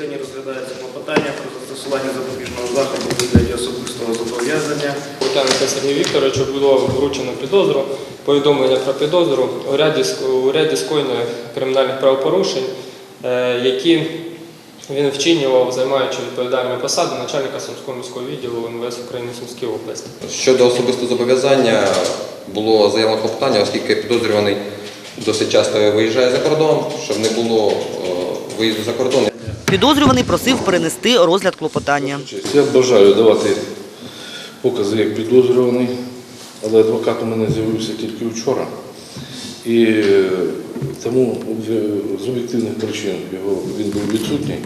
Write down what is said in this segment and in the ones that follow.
засіданні розглядається клопотання про застосування запобіжного заходу у вигляді особистого зобов'язання. Лук'яненка Сергію Вікторовичу було вручено підозру, повідомлення про підозру у ряді, у ряді скоєних кримінальних правопорушень, е, які він вчинював, займаючи відповідальну посаду начальника Сумського міського відділу МВС України Сумській області. Щодо особистого зобов'язання було заявлено клопотання, оскільки підозрюваний досить часто виїжджає за кордон, щоб не було е, виїзду за кордон. Підозрюваний просив перенести розгляд клопотання. Я бажаю давати покази як підозрюваний, але адвокат у мене з'явився тільки вчора. І е, тому з об'єктивних причин його, він був відсутній.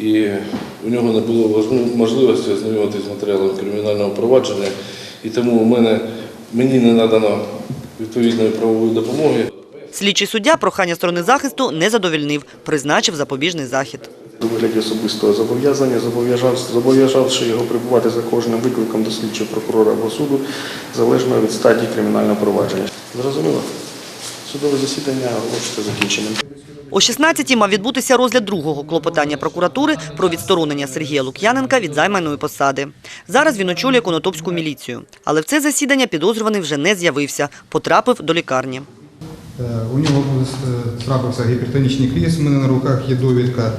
І у нього не було можливості ознайомитися з матеріалом кримінального провадження. І тому у мене, мені не надано відповідної правової допомоги. Слідчий суддя прохання сторони захисту не задовільнив, призначив запобіжний захід. У вигляді особистого зобов'язання, зобов'язав- зобов'язавши його прибувати за кожним викликом до слідчого прокурора або суду, залежно від стадії кримінального провадження. Зрозуміло? Судове засідання оголошується закінченим. О 16-й мав відбутися розгляд другого клопотання прокуратури про відсторонення Сергія Лук'яненка від займаної посади. Зараз він очолює Конотопську міліцію. Але в це засідання підозрюваний вже не з'явився, потрапив до лікарні. Е, У нього е, трапився гіпертонічний криз. У мене на руках є довідка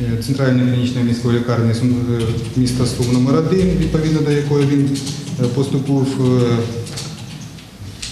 е, Центральної клінічної міської лікарні міста Сум номер 1 відповідно до якої він поступив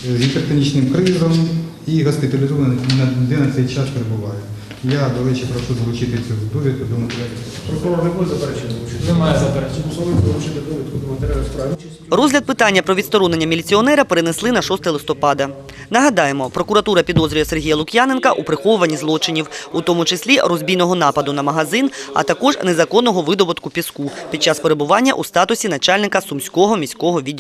з гіпертонічним кризом і госпіталізований на де на цей час перебуває. Я, до речі, прошу залучити цю довідку до матеріалів. Прокурор не буде заперечення? Немає заперечень. Змусили долучити довідку до матеріалів справи. Розгляд питання про відсторонення міліціонера перенесли на 6 листопада. Нагадаємо, прокуратура підозрює Сергія Лук'яненка у приховуванні злочинів, у тому числі розбійного нападу на магазин, а також незаконного видобутку піску під час перебування у статусі начальника Сумського міського відділу.